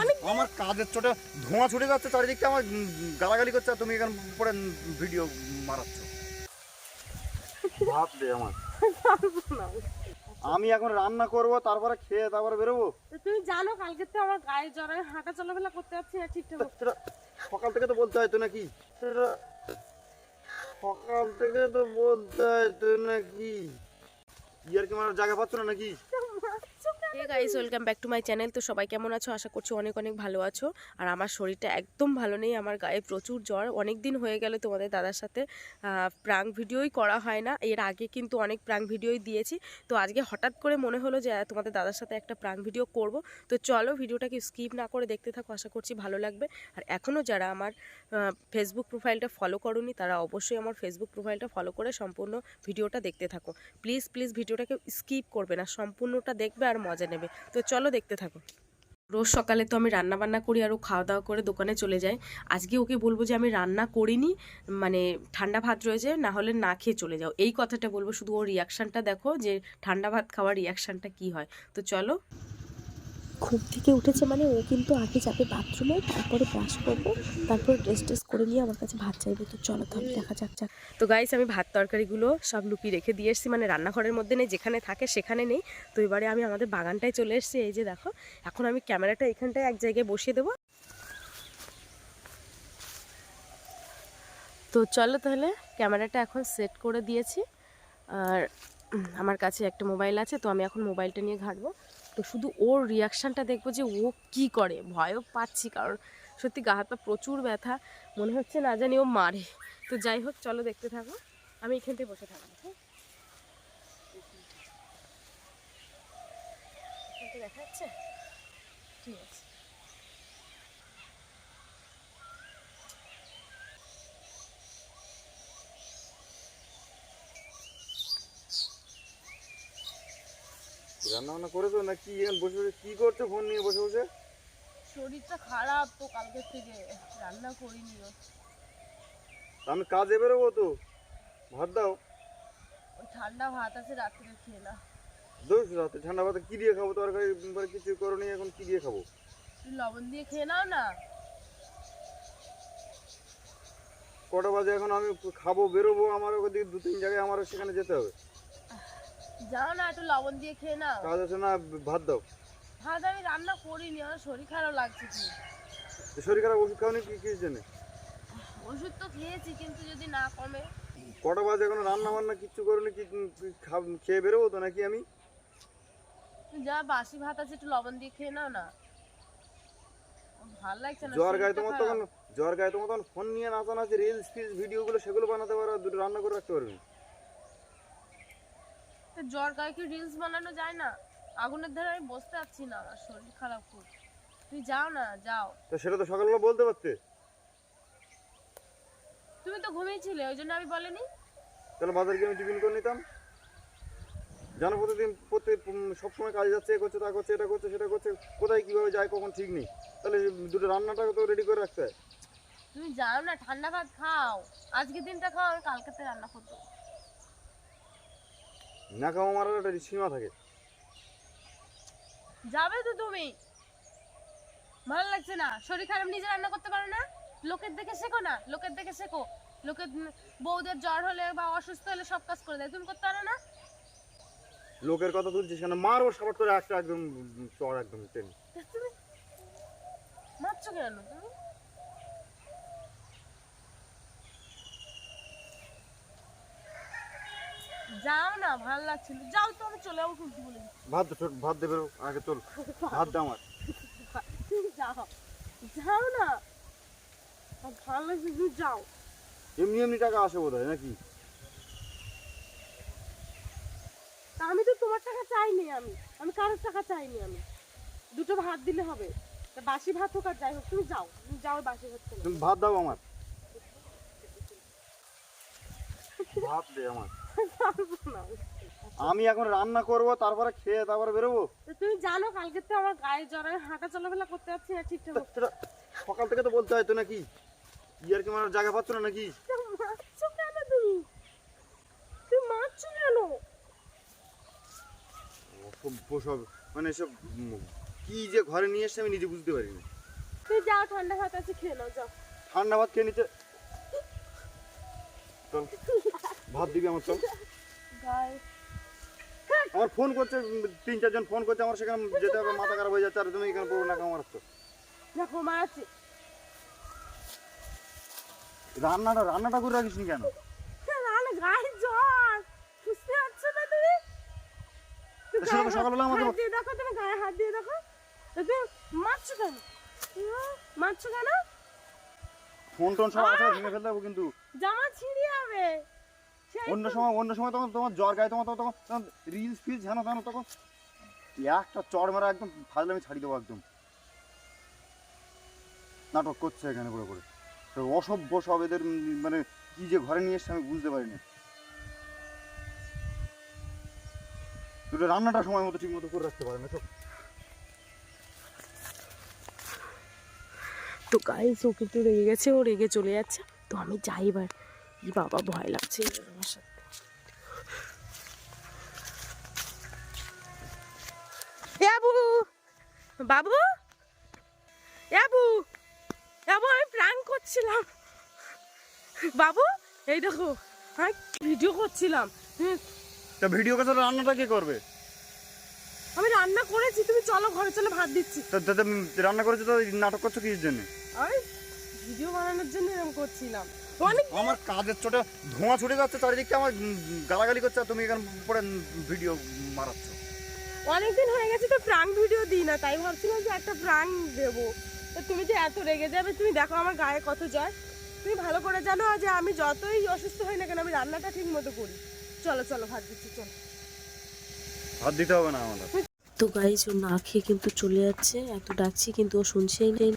অনেক আমার কাজের চোটে ধোঁয়া ছুটে যাচ্ছে চারিদিকটা আমার গালাগালি করছে আর তুমি এখানে পরে ভিডিও মারাচ্ছ। দে আমার। আমি এখন রান্না করব তারপরে খেয়ে তারপরে বেরোবো। তুমি জানো কালকে তো আমার গায়ে জ্বর হাঁটা চলাফেরা করতে পারছি না ঠিকঠাক। সকাল থেকে তো বলতে হয় তো নাকি সকাল থেকে তো বলতে হয় তো নাকি। ইয়ার কি মারার জায়গা পাচ্ছ না নাকি? Hey guys welcome back to my channel তো সবাই কেমন আছো? আশা করছি অনেক অনেক ভালো আছো। আর আমার শরীরটা একদম ভালো নেই, আমার গায়ে প্রচুর জ্বর। অনেক দিন হয়ে গেল তোমাদের দাদার সাথে প্রাং ভিডিওই করা হয় না। এর আগে কিন্তু অনেক প্রাং ভিডিওই দিয়েছি। তো আজকে হঠাৎ করে মনে হলো যে তোমাদের দাদার সাথে একটা প্রাং ভিডিও করব। তো চলো ভিডিওটাকে স্কিপ না করে দেখতে থাকো, আশা করছি ভালো লাগবে। আর এখনও যারা আমার ফেসবুক প্রোফাইলটা ফলো করোনি, তারা অবশ্যই আমার ফেসবুক প্রোফাইলটা ফলো করে সম্পূর্ণ ভিডিওটা দেখতে থাকো। প্লিজ প্লিজ ভিডিওটাকে স্কিপ করবে না। সম্পূর্ণটা দেখবে আর মজা নেবে। তো চলো দেখতে থাকো। রোজ সকালে তো আমি রান্না বান্না করি আরও খাওয়া দাওয়া করে দোকানে চলে যাই আজকে ওকে বলব যে আমি রান্না করিনি মানে ঠান্ডা ভাত রয়েছে, না হলে না খেয়ে চলে যাও। এই কথাটা বলব, শুধু ওর রিয়াকশানটা দেখো যে ঠান্ডা ভাত খাওয়ার রিয়াকশানটা কি হয়। তো চলো। ঘুম থেকে উঠেছে মানে ও কিন্তু আগে যাবে বাথরুমে তারপরে ব্রাশ করব, তারপরে ড্রেস ট্রেস করে নিয়ে আমার কাছে ভাত চাইবে। তো চলো তাহলে দেখা যাক যাক। তো গাইস আমি ভাত তরকারিগুলো সব লুকিয়ে রেখে দিয়ে এসেছি মানে রান্নাঘরের মধ্যে নেই, যেখানে থাকে সেখানে নেই। তো এবারে আমি আমাদের বাগানটায় চলে এসেছি, এই যে দেখো, এখন আমি ক্যামেরাটা এখানটায় এক জায়গায় বসিয়ে দেবো। তো চলো তাহলে ক্যামেরাটা এখন সেট করে দিয়েছি, আর আমার কাছে একটা মোবাইল আছে, তো আমি এখন মোবাইলটা নিয়ে ঘাঁটবো। তো শুধু ওর রিয়াকশানটা দেখব যে ও কি করে? ভয়ও পাচ্ছি, কারণ সত্যি গা হাত পা প্রচুর ব্যথা। মনে হচ্ছে না জানি ও মারে। তো যাই হোক, চলো দেখতে থাকো। আমি এখান থেকে বসে থাকব হ্যাঁ? দেখা যাচ্ছে? ঠিক আছে। রান্না বান্না করেছ না কি এখন বসে বসে কি করছ ফোন নিয়ে বসে বসে? শরীরটা খারাপ তো কালকে থেকে রান্না করিনি আমি কাজে বেরোবো তো ভাত দাও। ঠান্ডা ভাত আছে রাত্রে খেয়ে না দোষ রাতে ঠান্ডা ভাতে কি দিয়ে খাব? তরকারি কিছু করোনি এখন কি দিয়ে খাব? লবণ দিয়ে খেয়ে নাও না? কটা বাজে এখন আমি খাব বেরোবো আমার ওদিকে দু তিন জায়গায় আমার সেখানে যেতে হবে। যাও না একটু লবণ দিয়ে খেয়ে নাও। কাজ আছে না ভাত দাও। ভাত আমি রান্না করিনি আমার শরীর খারাপ লাগছে কি? শরীর খারাপ ওষুধ খাওনি কি কি জন্য? ওষুধ তো খেয়েছি কিন্তু যদি না কমে। কটা বাজে এখন রান্না বান্না কিচ্ছু করোনি কি খাব- খেয়ে বেরোবো তো নাকি আমি? যা বাসি ভাত আছে একটু লবণ দিয়ে খেয়ে নাও না। ভালো লাগছে না জ্বর গায়ে শরীরটা তোমার খারাপ। তখন জ্বর গায়ে তোমার তখন ফোন নিয়ে নাচানাচি রিলস ফিলস ভিডিওগুলো সেগুলো বানাতে পারো দুটো রান্না করে রাখতে পারবে। তো জ্বর গায়ে কি রিলস বানানো যায় না। আগুনের ধারে আমি বসতে পারছি না আমার শরীর খারাপ খুব। তুই যাও না যাও। তো সেটা তো সকালবেলা বলতে পারতে। তুমি তো ঘুমিয়েছিলে ওই জন্য আমি বলিনি। তাহলে বাজার গিয়ে আমি টিফিন করে নিতাম। জানো প্রতিদিন উম, সবসময় কাজ যাচ্ছে এ করছে তা করছে এটা করছে সেটা করছে কোথায় কীভাবে যায় কখন ঠিক নেই। তাহলে দুটো রান্নাটা তো রেডি করে রাখতে হয়। তুমি যাও না ঠান্ডা ভাত খাও। আজকের দিনটা খাও আমি কালকেতে রান্না করব। না খাওয়া মারার একটা সীমা থাকে। যাবে তো তুমি। ভালো লাগছে না। শরীর খারাপ নিজে রান্না করতে পারো না? লোকের দেখে শেখো না? লোকের দেখে শেখো। লোকের বউদের জ্বর হলে বা অসুস্থ হলে সব কাজ করে দেয়। তুমি করতে পারো না? লোকের কথা তুলছিস কেন? মারবো সাবার করে একটা একদম চড় একদম টেন। মারছো কেন? তুমি যাও না ভালো লাগছিল। যাও তো আমি চলে যাব কিন্তু বলে। ভাত দে, ভাত দেবে আগে চল। ভাত দে আমার। তুমি যাও যাও না। ভালো লাগছে তুমি যাও। এমনি এমনি টাকা আসে বোধ হয় নাকি? তা আমি তো তোমার টাকা চাইনি আমি। আমি কারোর টাকা চাইনি আমি। দুটো ভাত দিলে হবে। বাসি ভাত হোক আর যাই হোক তুমি যাও। তুমি যাও বাসি ভাত তুমি ভাত দাও আমার। ভাত দে আমার। আমি এখন রান্না করব তারপরে খেয়ে তারপরে বেরোবো। তুমি জানো কালকে তো আমার গায়ে জ্বর হাঁটা চলাফেরা করতে পারছি না ঠিকঠাক। সকাল থেকে তো বলতে হয় তো নাকি? ইয়ার কি মারার জায়গা পাচ্ছ না নাকি? মারছো কেন তুমি? তুমি মারছো কেন? সব- সব মানে উম, কি যে ঘরে নিয়ে এসছে আমি নিজে বুঝতে পারিনি। তুই যাও ঠান্ডা ভাত আছে খেয়ে নাও যাও। ঠান্ডা ভাত খেয়ে নিচ্ছে চল। ভাত দিবি আমার চল গায়ে আমার ফোন করছে তিন চারজন ফোন করছে আমার সেখানে যেতে হবে মাথা খারাপ হয়ে যাচ্ছে আর তুমি এখানে পড়ো না আমার তো দেখো মা আছে। রান্নাটা রান্নাটা করে রাখিস নি কেন? রান গায়ে জ্বর বুঝতে পারছ না তুমি? তুমি সেরকম গায়ে সকালবেলা আমাকে দিয়ে দেখো তুমি গায়ে হাত দিয়ে দেখো। তুমি মারছো কেন? হ্যাঁ? মারছো কেন? ফোন টোন সব আছে ভেঙে ফেলতে হবে কিন্তু। জামা ছিঁড়ে যাবে। অন্য সময় অন্য সময় তখন তোমার জ্বর গায়ে তোমার তখন তখন রিলস ফিলস হেন তেন তখন একটা চড় মারা একদম ফাজলে আমি ছাড়ি দেবো একদম। নাটক করছে এখানে পুরো করে। অসভ্য সব এদের মানে কি যে ঘরে নিয়ে এসছে আমি বুঝতে পারিনি। দুটো রান্নাটা সময় মতো ঠিক মতো করে রাখতে পারে না সব তো গাইস ও কিন্তু রেগে গেছে ও রেগে চলে যাচ্ছে। তো আমি যাই এবার। বাবা ভয় লাগছে আমার সাথে। বাবু! এ আবু! বাবু আমি প্রাণ করছিলাম বাবু এই দেখো আমি ভিডিও করছিলাম। তা ভিডিও কাছে রান্নাটা কে করবে? আমি রান্না করেছি তুমি চলো ঘরে চলো ভাত দিচ্ছি। তা তা, রান্না করেছ তো নাটক করছ কিসের জন্য? আমি ভিডিও বানানোর জন্য এরকম করছিলাম। আমার কাজের চোটে ধোঁয়া ছুটে যাচ্ছে চারিদিকটা আমার গালাগালি করছে তুমি এখানে পরে ভিডিও মারাচ্ছ। অনেকদিন হয়ে গেছে তো প্রাং ভিডিও দিই না তাই ভাবছিলাম যে একটা প্রাং দেবো। তো তুমি যে এত রেগে যাবে তুমি দেখো আমার গায়ে কত জ্বর। তুমি ভালো করে জানো যে আমি যতই অসুস্থ হই না কেন আমি রান্নাটা ঠিক মতো করি। চলো চলো ভাত দিচ্ছি চলো। হাত দিতে হবে না আমাদের। তো গাইজ ও না খেয়ে কিন্তু চলে যাচ্ছে এত ডাকছি কিন্তু ও শুনছেই নেই।